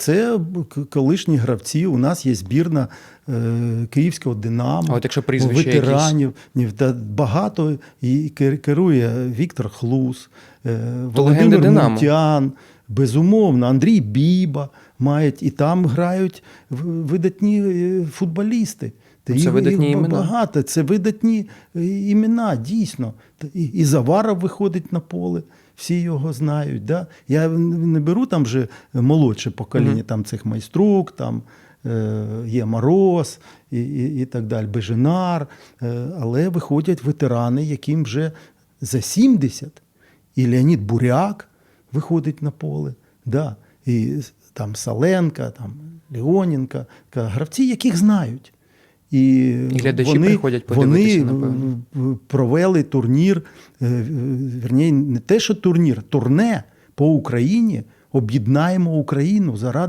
Це колишні гравці. У нас є збірна Київського Динамо. А от якщо якісь? ветеранів. Та багато і керує Віктор Хлус, е, То Володимир. Мунтян, безумовно, Андрій Біба мають, і там грають видатні е, футболісти. Це їх- видатні їх імена. Багато, це видатні е, імена, дійсно. І, і Заваров виходить на поле, всі його знають. Да? Я не беру там вже молодше покоління, Мгм. там цих майструк, там е, є Мороз і, і, і так далі, Беженар. Е, але виходять ветерани, яким вже за 70. І Леонід Буряк виходить на поле. Да. І там Саленка, там Леоненка, гравці, яких знають. І, І глядачі вони, приходять вони напевно. провели турнір, е, е, не те, що турнір, турне по Україні. Об'єднаємо Україну заради